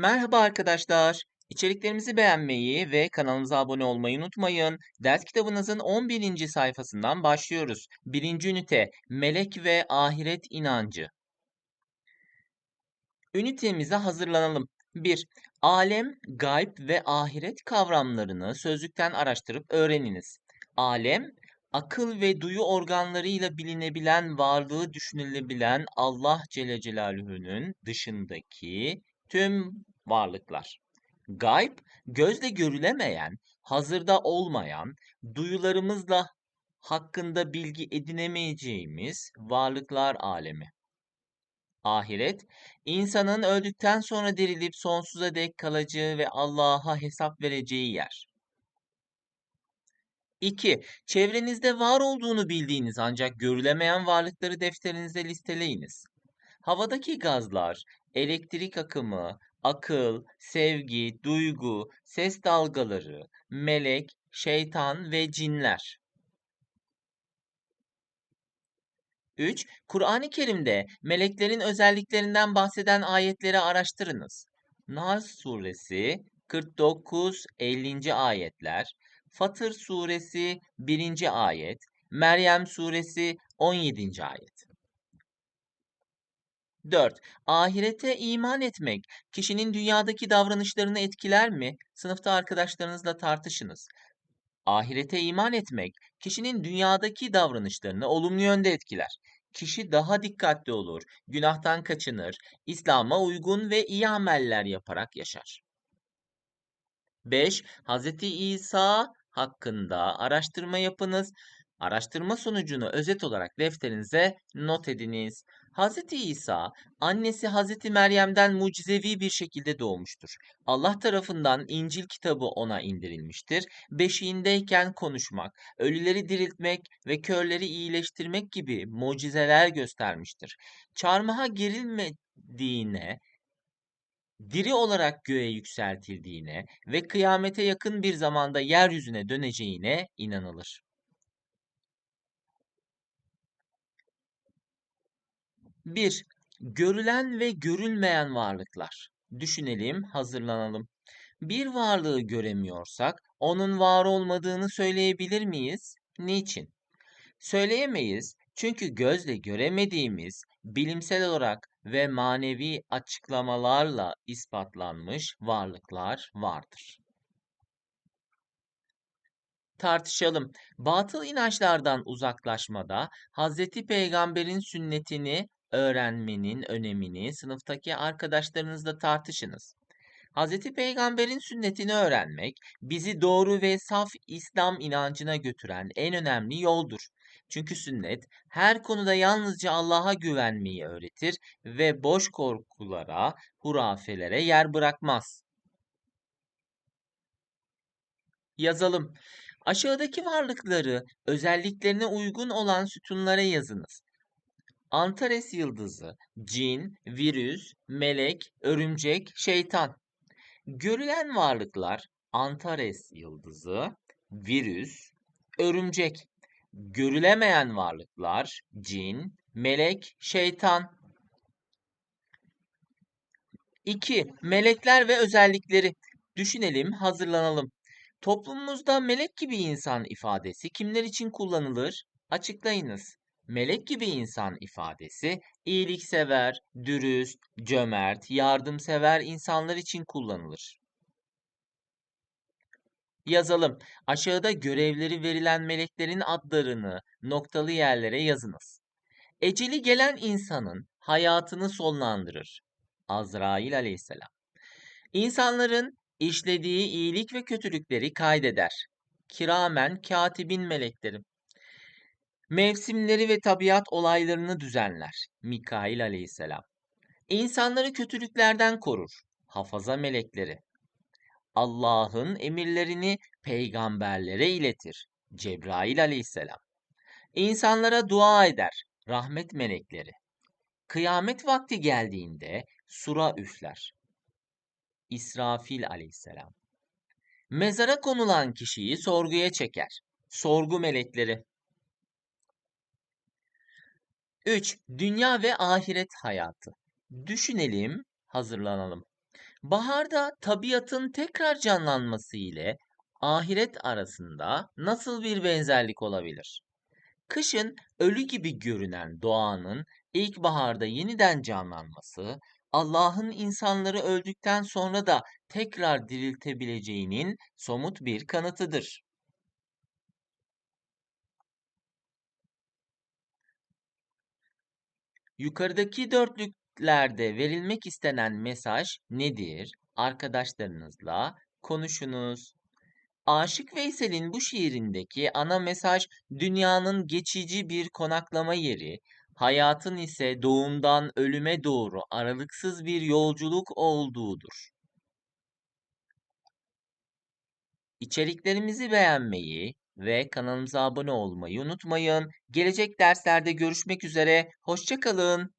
Merhaba arkadaşlar. İçeriklerimizi beğenmeyi ve kanalımıza abone olmayı unutmayın. Ders kitabınızın 11. sayfasından başlıyoruz. Birinci ünite Melek ve Ahiret inancı. Ünitemize hazırlanalım. 1. Alem, gayb ve ahiret kavramlarını sözlükten araştırıp öğreniniz. Alem, akıl ve duyu organlarıyla bilinebilen, varlığı düşünülebilen Allah Celle Celaluhu'nun dışındaki tüm varlıklar. Gayb, gözle görülemeyen, hazırda olmayan, duyularımızla hakkında bilgi edinemeyeceğimiz varlıklar alemi. Ahiret, insanın öldükten sonra dirilip sonsuza dek kalacağı ve Allah'a hesap vereceği yer. 2. Çevrenizde var olduğunu bildiğiniz ancak görülemeyen varlıkları defterinize listeleyiniz. Havadaki gazlar, elektrik akımı, akıl, sevgi, duygu, ses dalgaları, melek, şeytan ve cinler. 3. Kur'an-ı Kerim'de meleklerin özelliklerinden bahseden ayetleri araştırınız. Nas suresi 49-50. ayetler, Fatır suresi 1. ayet, Meryem suresi 17. ayet. 4. Ahirete iman etmek kişinin dünyadaki davranışlarını etkiler mi? Sınıfta arkadaşlarınızla tartışınız. Ahirete iman etmek kişinin dünyadaki davranışlarını olumlu yönde etkiler. Kişi daha dikkatli olur, günahtan kaçınır, İslam'a uygun ve iyi ameller yaparak yaşar. 5. Hz. İsa hakkında araştırma yapınız. Araştırma sonucunu özet olarak defterinize not ediniz. Hz. İsa, annesi Hz. Meryem'den mucizevi bir şekilde doğmuştur. Allah tarafından İncil kitabı ona indirilmiştir. Beşiğindeyken konuşmak, ölüleri diriltmek ve körleri iyileştirmek gibi mucizeler göstermiştir. Çarmıha gerilmediğine, diri olarak göğe yükseltildiğine ve kıyamete yakın bir zamanda yeryüzüne döneceğine inanılır. 1. Görülen ve görülmeyen varlıklar. Düşünelim, hazırlanalım. Bir varlığı göremiyorsak onun var olmadığını söyleyebilir miyiz? Niçin? Söyleyemeyiz çünkü gözle göremediğimiz bilimsel olarak ve manevi açıklamalarla ispatlanmış varlıklar vardır. Tartışalım. Batıl inançlardan uzaklaşmada Hz. Peygamber'in sünnetini öğrenmenin önemini sınıftaki arkadaşlarınızla tartışınız. Hz. Peygamber'in sünnetini öğrenmek bizi doğru ve saf İslam inancına götüren en önemli yoldur. Çünkü sünnet her konuda yalnızca Allah'a güvenmeyi öğretir ve boş korkulara, hurafelere yer bırakmaz. Yazalım. Aşağıdaki varlıkları özelliklerine uygun olan sütunlara yazınız. Antares yıldızı, cin, virüs, melek, örümcek, şeytan. Görülen varlıklar Antares yıldızı, virüs, örümcek. Görülemeyen varlıklar cin, melek, şeytan. 2. Melekler ve özellikleri. Düşünelim, hazırlanalım. Toplumumuzda melek gibi insan ifadesi kimler için kullanılır? Açıklayınız. Melek gibi insan ifadesi iyiliksever, dürüst, cömert, yardımsever insanlar için kullanılır. Yazalım. Aşağıda görevleri verilen meleklerin adlarını noktalı yerlere yazınız. Eceli gelen insanın hayatını sonlandırır. Azrail aleyhisselam. İnsanların işlediği iyilik ve kötülükleri kaydeder. Kiramen katibin melekleri. Mevsimleri ve tabiat olaylarını düzenler. Mikail aleyhisselam. İnsanları kötülüklerden korur. Hafaza melekleri. Allah'ın emirlerini peygamberlere iletir. Cebrail aleyhisselam. İnsanlara dua eder. Rahmet melekleri. Kıyamet vakti geldiğinde sura üfler. İsrafil aleyhisselam. Mezara konulan kişiyi sorguya çeker. Sorgu melekleri. 3. Dünya ve ahiret hayatı. Düşünelim, hazırlanalım. Baharda tabiatın tekrar canlanması ile ahiret arasında nasıl bir benzerlik olabilir? Kışın ölü gibi görünen doğanın ilkbaharda yeniden canlanması, Allah'ın insanları öldükten sonra da tekrar diriltebileceğinin somut bir kanıtıdır. Yukarıdaki dörtlüklerde verilmek istenen mesaj nedir? Arkadaşlarınızla konuşunuz. Aşık Veysel'in bu şiirindeki ana mesaj dünyanın geçici bir konaklama yeri, hayatın ise doğumdan ölüme doğru aralıksız bir yolculuk olduğudur. İçeriklerimizi beğenmeyi ve kanalımıza abone olmayı unutmayın. Gelecek derslerde görüşmek üzere, hoşça kalın.